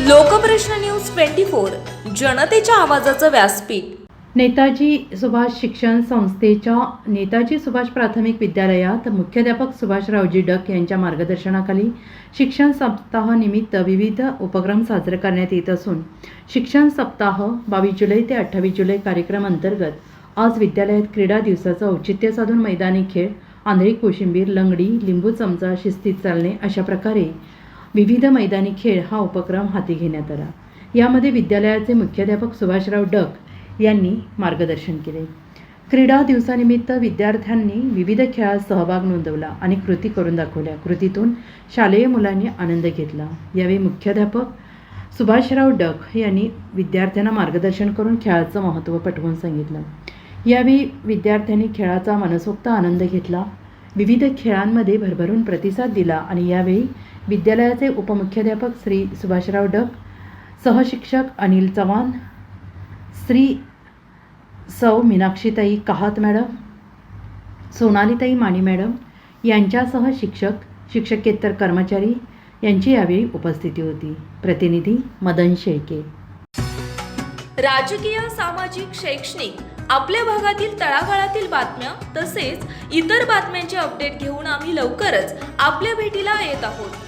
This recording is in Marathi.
लोकप्रश्न न्यूज ट्वेंटी फोर जनतेच्या आवाजाचं व्यासपीठ. नेताजी सुभाष शिक्षण संस्थेच्या नेताजी सुभाष प्राथमिक विद्यालयात मुख्याध्यापक सुभाषरावजी डक यांच्या मार्गदर्शनाखाली शिक्षण सप्ताहानिमित्त विविध उपक्रम साजरे करण्यात येत असून शिक्षण सप्ताह बावीस जुलै ते अठ्ठावीस जुलै कार्यक्रम अंतर्गत आज विद्यालयात क्रीडा दिवसाचं औचित्य साधून मैदानी खेळ आंधळी कोशिंबीर लंगडी लिंबू चमचा शिस्तीत चालणे अशा प्रकारे विविध मैदानी खेळ हा उपक्रम हाती घेण्यात आला. यामध्ये विद्यालयाचे मुख्याध्यापक सुभाषराव डक यांनी मार्गदर्शन केले. क्रीडा दिवसानिमित्त विद्यार्थ्यांनी विविध खेळात सहभाग नोंदवला आणि कृती करून दाखवल्या. कृतीतून शालेय मुलांनी आनंद घेतला. यावेळी मुख्याध्यापक सुभाषराव डक यांनी विद्यार्थ्यांना मार्गदर्शन करून खेळाचं महत्त्व पटवून सांगितलं. यावेळी विद्यार्थ्यांनी खेळाचा मनसोक्त आनंद घेतला. विविध खेळांमध्ये भरभरून प्रतिसाद दिला आणि यावेळी विद्यालयाचे उपमुख्याध्यापक श्री सुभाषराव डक सहशिक्षक अनिल चव्हाण श्री सौ मीनाक्षीताई कहात मॅडम सोनालीताई माने मॅडम यांच्यासह शिक्षक शिक्षकेतर कर्मचारी यांची यावेळी उपस्थिती होती. प्रतिनिधी मदन शेळके. राजकीय सामाजिक शैक्षणिक आपल्या भागातील तळागाळातील बातम्या तसेच इतर बातम्यांचे अपडेट घेऊन आम्ही लवकरच आपल्या भेटीला येत आहोत.